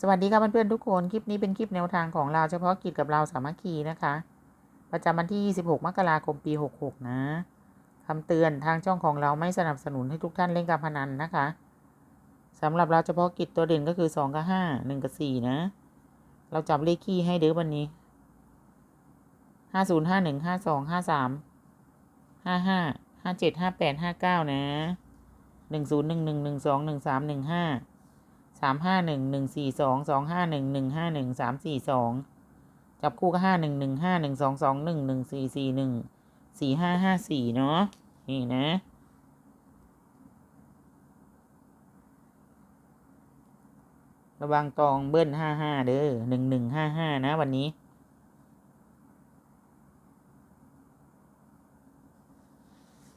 สวัสดีค่ะเพื่อนๆทุกคน คลิปนี้เป็นคลิปแนวทางของเราเฉพาะกิจกับเราสามัคคีนะคะ ประจำวันที่ 26 มกราคมปี 66 นะคำเตือนทางช่องของเราไม่สนับสนุนให้ทุกท่านเล่นการพนันนะคะสำหรับเราเฉพาะกิจตัวเด่นก็คือ 2 กับ 5 1 กับ 4 นะ เราจับเลขคี่ให้เด้อวันนี้ 50 51 52 53 55 57 58 59 นะ 10 11 12 13 15 สามห้าหนึ่งหนึ่งสี่สองสองห้าหนึ่งหนึ่งห้าหนึ่งสามสี่สองจับคู่ก็ห้าหนึ่งหนึ่งห้าหนึ่งสองสองหนึ่งหนึ่งสี่สี่หนึ่งสี่ห้าห้าสี่เนาะนี่นะระวังตองเบิ้ลห้าห้าเด้อหนึ่งหนึ่งห้าห้านะวันนี้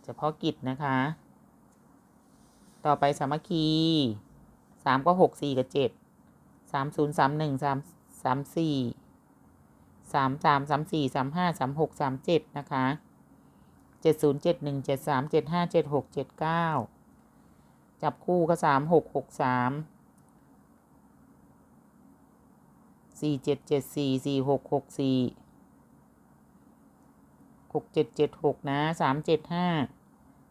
เฉพาะกิจนะคะ ต่อไปสามัคคี สามก็หกสี่กับเจ็ดสามศูนย์สามหนึ่งสามสามสี่สามสามสามสี่สามห้าสามหกสามเจ็ดนะคะเจ็ดศูนย์เจ็ดหนึ่งเจ็ดสามเจ็ดห้าเจ็ดหกเจ็ดเก้าจับคู่ก็สามหกหกสามสี่เจ็ดเจ็ดสี่สี่หกหกสี่หกเจ็ดเจ็ดหกนะสามเจ็ดห้า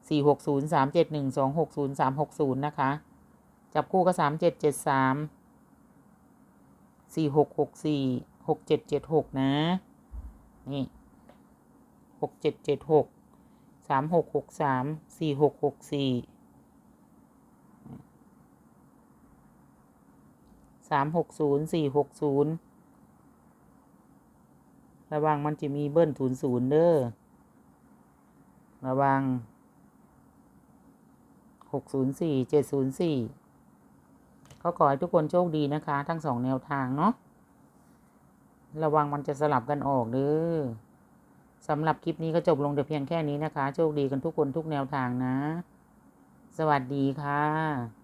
สี่หกศูนย์สามเจ็ดหนึ่งสองหกศูนย์สามหกศูนย์นะคะ จับคู่ก็สามเจ็ดเจ็ดสามสี่หกหกสี่หกเจ็ดเจ็ดหกนะ นี่หกเจ็ดเจ็ดหกสามหกหกสามสี่หกหกสี่สามหกศูนย์สี่หกศูนย์ระวังมันจะมีเบิ้ลศูนย์ศูนย์เด้อ ระวังหกศูนย์สี่เจ็ดศูนย์สี่ ก็ขอให้ทุกคนโชคดีนะคะ ทั้งสองแนวทางเนาะระวังมันจะสลับกันออกเด้อสำหรับคลิปนี้ก็จบลงแต่เพียงแค่นี้นะคะ โชคดีกันทุกคนทุกแนวทางนะ สวัสดีค่ะ